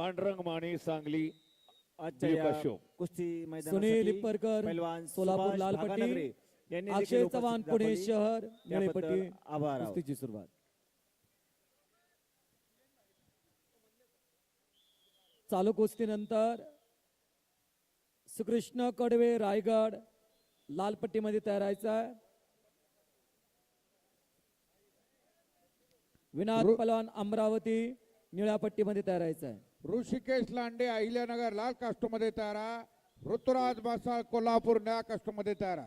पांडुरंग माने सांगली आजच्या. कुस्ती सुनील लिप्परकर पैलवान सोलापूर लाल पट्टी यांनी अक्षय देखील चव्हाण पुणे. शहर पट्टी आभार. कुस्तीची सुरुवात चालू कुस्तीनंतर सुकृष्ण कडवे रायगड लाल पट्टीमध्ये तयार व्हायचा आहे विनाथ रु- पलवान अमरावती निळ्या पट्टीमध्ये तयार व्हायचा आहे ऋषिकेश लांडे अहिल्यानगर लाल कास्टमध्ये तयारा ऋतुराज बासाळ कोल्हापूर न्या कास्टमध्ये तयारा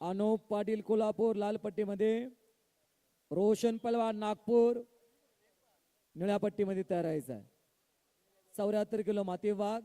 अनुप पाटील कोल्हापूर लाल पट्टीमध्ये. रोशन पलवान नागपूर निळ्या पट्टीमध्ये तयार आहे. चौऱ्याहत्तर किलो माती वाघ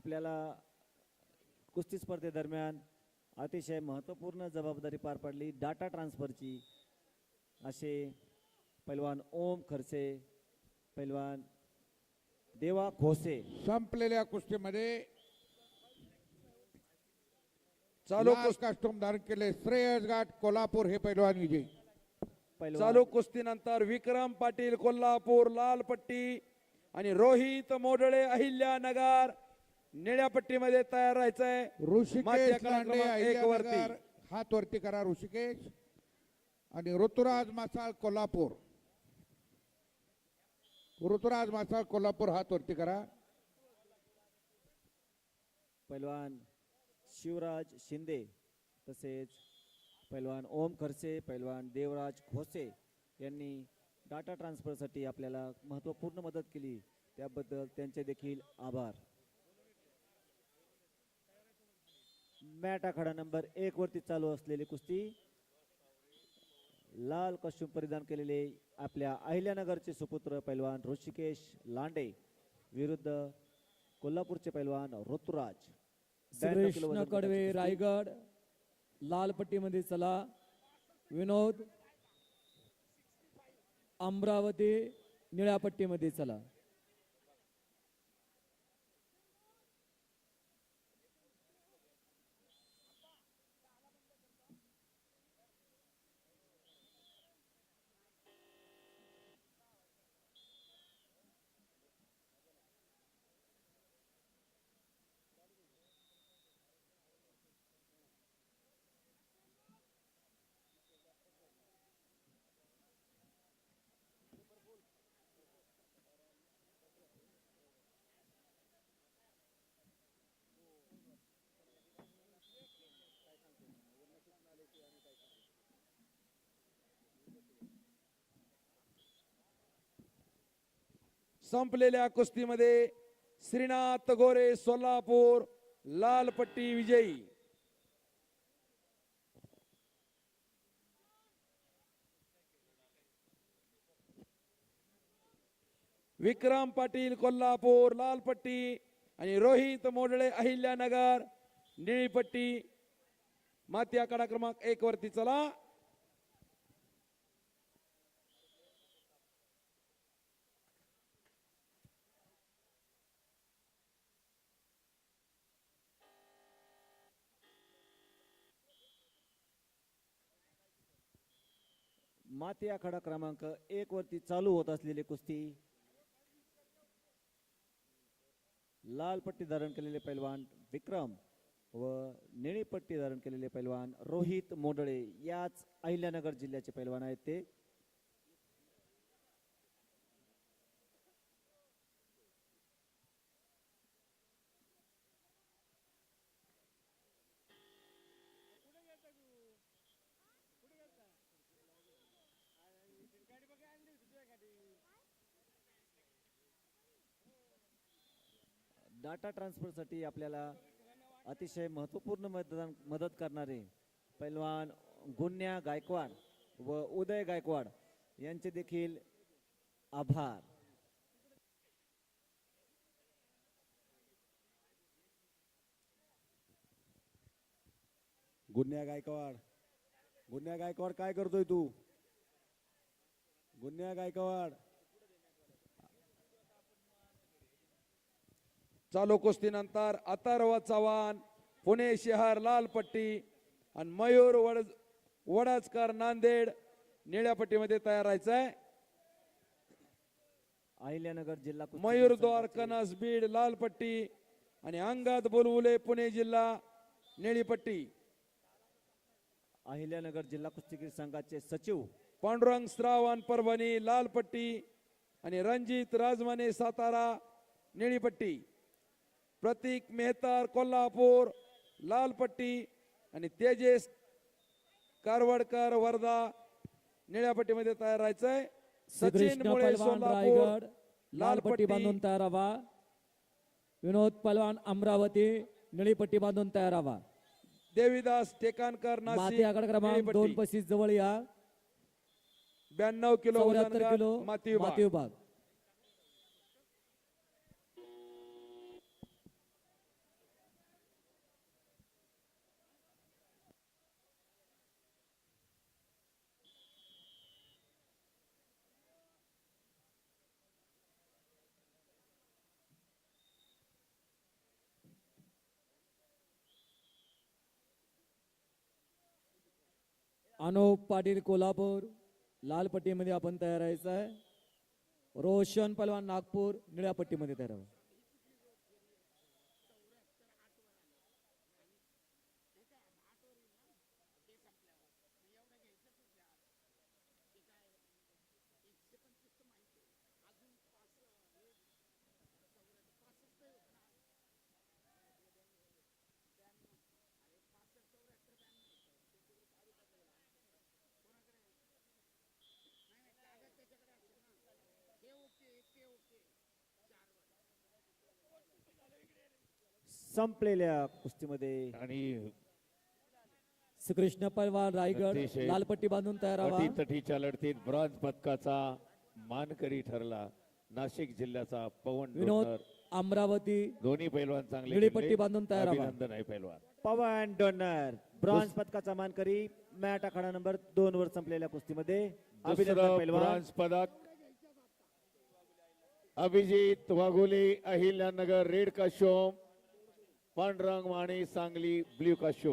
आपल्याला कुस्ती स्पर्धेदरम्यान अतिशय महत्त्वपूर्ण जबाबदारी पार पाडली. डाटा ट्रान्सफरची असे पैलवान ओम खरसे पैलवान देवा खोसे. संपलेल्या कुस्तीमध्ये चालू कास्टूम धारण केले श्रेयस घाट कोल्हापूर हे पैलवान विजयी. चालू कुस्तीनंतर विक्रम पाटील कोल्हापूर लाल पट्टी आणि रोहित मोडळे अहिल्यानगर. निळ्या पट्टीमध्ये तयार राहायचंय. ऋषिकेश लांडे एक वरती. हात वरती करा ऋषिकेश. आणि ऋतुराज मासाळ कोल्हापूर. ऋतुराज मासाळ कोल्हापूर हात वरती करा. पैलवान शिवराज शिंदे तसेच पैलवान ओम खरसे पैलवान देवराज खोसे यांनी डाटा ट्रान्सफरसाठी आपल्याला महत्त्वपूर्ण मदत केली. त्याबद्दल त्यांचे देखील आभार. मॅट आखाडा नंबर एक वरती चालू असलेली कुस्ती. लाल कॉस्ट्युम परिधान केलेले आपल्या अहिल्यानगरचे सुपुत्र पैलवान ऋषिकेश लांडे विरुद्ध कोल्हापूरचे पैलवान ऋतुराज. 92 किलो सुरेश वजन कडवे. रायगड लाल पट्टीमध्ये चला. विनोद अमरावती निळ्या पट्टीमध्ये चला. संपलेल्या कुस्तीमध्ये श्रीनाथ गोरे सोलापूर लाल पट्टी विजयी. विक्रम पाटील कोल्हापूर लाल पट्टी आणि रोहित मोडळे अहिल्यानगर निळी पट्टी माती आकडा क्रमांक एक वरती चला. माती आखाडा क्रमांक एक वरती चालू होत असलेली कुस्ती. लाल पट्टी धारण केलेले पैलवान विक्रम व निळी पट्टी धारण केलेले पैलवान रोहित मोडळे याच अहिल्यानगर जिल्ह्याचे पैलवान आहेत ते. डाटा ट्रान्सफरसाठी आपल्याला अतिशय महत्त्वपूर्ण मतदान मदत करणारे पैलवान गुन्ह्या गायकवाड व उदय गायकवाड यांचे देखील आभार. गुन्ह्या गायकवाड. गुन्ह्या गायकवाड काय करतोय तू? गुन्ह्या गायकवाड. चालू कुस्तीनंतर अथर्व चव्हाण पुणे शहर लाल पट्टी आणि मयूर वड वडजकर नांदेड निळ्या पट्टीमध्ये तयार राहायचंय. अहिल्यानगर जिल्हा कुस्ती मयूर द्वार कनस बीड लाल पट्टी आणि अंगात बुलबुले पुणे जिल्हा निळी पट्टी. अहिल्यानगर जिल्हा कुस्तीगीर संघाचे सचिव. पांडुरंग श्रावण परभणी लाल पट्टी आणि रणजित राजमाने सातारा निळी पट्टी. प्रतीक मेहतार कोल्हापूर लाल पट्टी आणि तेजेस कारवडकर वर्धा निळ्या पट्टीमध्ये तयार राहायचंय. सचिन मुळे सोलापूर रायगड लाल पट्टी बांधून तयार व्हा विनोद पलवान अमरावती निळी पट्टी बांधून तयार व्हा देवीदास टेकानकर माती नाशिक आकडा क्रमांक. दोन पस्तीस जवळ या. ब्याण्णव किलो किलो माती. माती विभाग. अनुप पाटील कोल्हापूर लाल पट्टीमध्ये आपण तयार राहायचं आहे. रोशन पलवान नागपूर निळ्या पट्टीमध्ये तयार व्हा संपलेल्या कुस्तीमध्ये आणि श्रीकृष्ण पलवान रायगड अतिशय लाल पट्टी बांधून तयार व्हा अटीतटीच्या लढतीत ब्रॉन्झ पदकाचा मानकरी ठरला नाशिक जिल्ह्याचा पवन विनोद. अमरावती दोन्ही पैलवान चांगले निळी खेळले. पट्टी बांधून तयार व्हा. अभिनंदन आहे पैलवान पवन डोनर ब्रॉन्झ पदकाचा मानकरी मॅट आखाडा नंबर दोन वर संपलेल्या कुस्तीमध्ये अभिनंदन दुसरं पैलवान ब्रॉन्झ पदक Abhijit Waghole Ahilyanagar red costume Pandurang Mane Sangli blue costume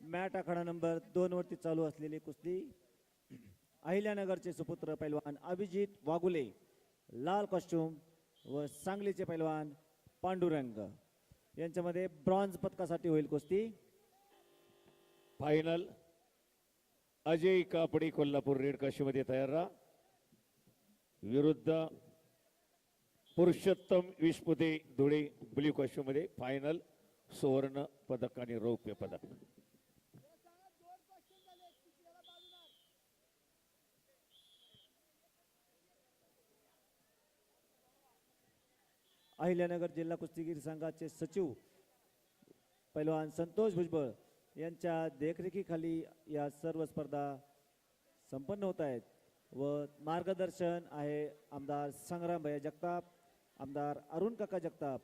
mat आखाडा नंबर दोन वरती चालू असलेली कुस्ती. अहिल्यानगरचे सुपुत्र पैलवान अभिजित वागुले लाल कॉस्ट्युम व सांगलीचे पैलवान पांडुरंग. यांच्यामध्ये ब्रॉन्झ पदकासाठी होईल कुस्ती. फायनल अजय कापडी कोल्हापूर रेड काशीमध्ये तयार राहा. विरुद्ध पुरुषोत्तम विश्वदे धुळे ब्ल्यू काशीमध्ये फायनल सुवर्ण पदक आणि रौप्य पदक. अहिल्यानगर जिल्हा कुस्तीगीर संघाचे सचिव पैलवान संतोष भुजबळ यांच्या देखरेखीखाली या सर्व स्पर्धा संपन्न होत आहेत व मार्गदर्शन आहे आमदार संग्रामभैया जगताप आमदार अरुण काका जगताप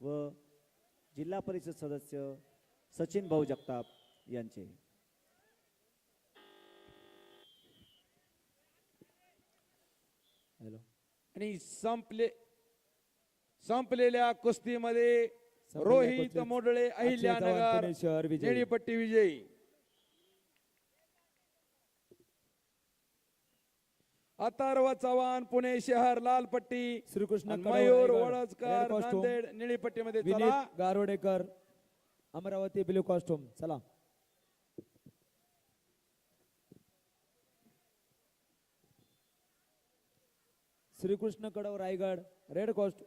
व जिल्हा परिषद सदस्य सचिन भाऊ जगताप यांचे. हॅलो आणि संपले संपलेल्या कुस्तीमध्ये रोहित मोडळे अहिल्यानगर शहर विजयी. निळी पट्टी विजयी. अथर्व चव्हाण पुणे शहर लाल पट्टी श्रीकृष्ण मयूर कॉस्ट्यूम. नांदेड निळी पट्टीमध्ये चला. विनीत गारोडेकर अमरावती ब्ल्यू कॉस्ट्युम चला. श्रीकृष्ण कडव रायगड रेड कॉस्ट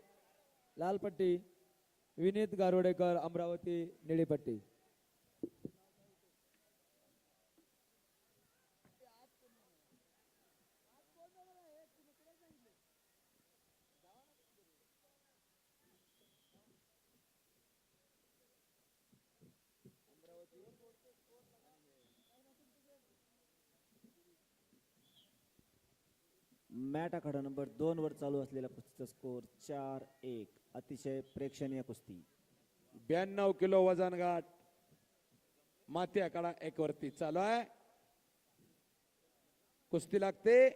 लालपट्टी विनीत गारोडेकर अमरावती निळीपट्टी. मॅट आखाडा नंबर दोन वर चालू असलेल्या कुस्तीचा स्कोर चार एक. अतिशय प्रेक्षणीय कुस्ती. ब्याण्णव किलो वजन गाठ. माती आकडा एक वरती. चालू आहे. कुस्ती लागते.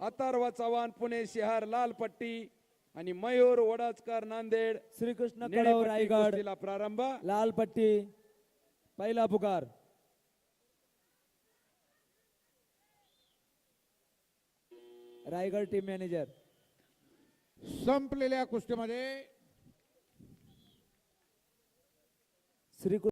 अथर्व चव्हाण पुणे शहर लाल पट्टी आणि मयूर वडाचकर नांदेड. श्रीकृष्ण रायगड. प्रारंभ. लाल पट्टी पहिला पुकार. रायगड टीम मॅनेजर संपलेल्या कुस्तीमध्ये श्री